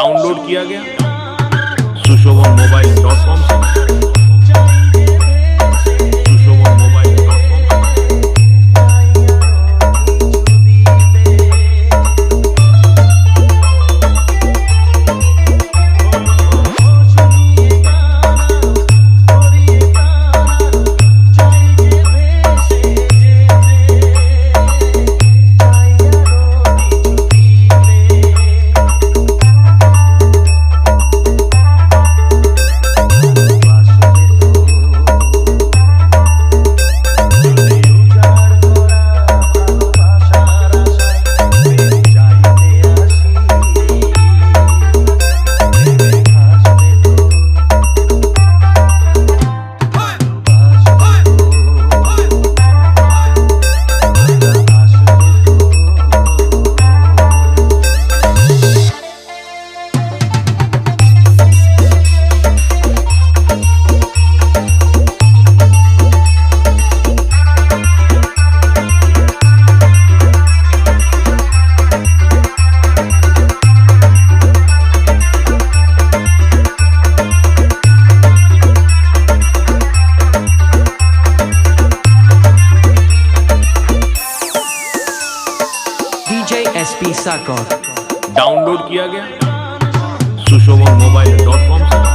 Download किया गया Sushobhan mobile dot com से DJ कौर डाउनलोड किया गया। सुशोभन मोबाइल डॉट कॉम से।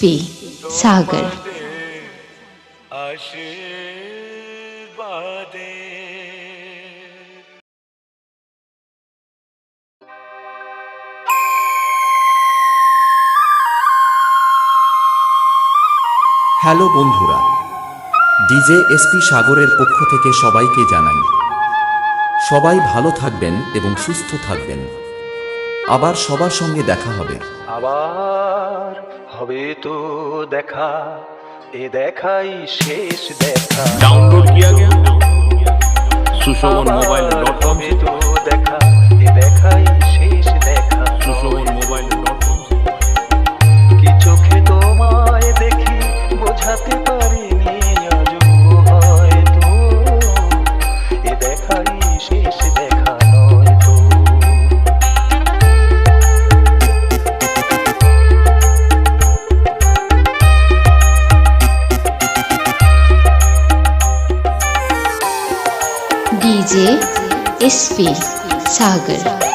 पे সাগর। হ্যালো বন্ধুরা ডিজে এসপি সাগরের পক্ষ থেকে সবাইকে জানাই। সবাই ভালো থাকবেন এবং সুস্থ থাকবেন। আবার সবার সঙ্গে দেখা হবে। আবার হবে তো দেখা এ দেখাই শেষ দেখা। ডাউনলোড কি আগে সুশোভন মোবাইল ডট কম से তো দেখা এ দেখাই শেষ দেখা। সুশোভন মোবাইল ডট কম কি চোখে তোমায় দেখি বোঝাতে পারি स्पेस सागर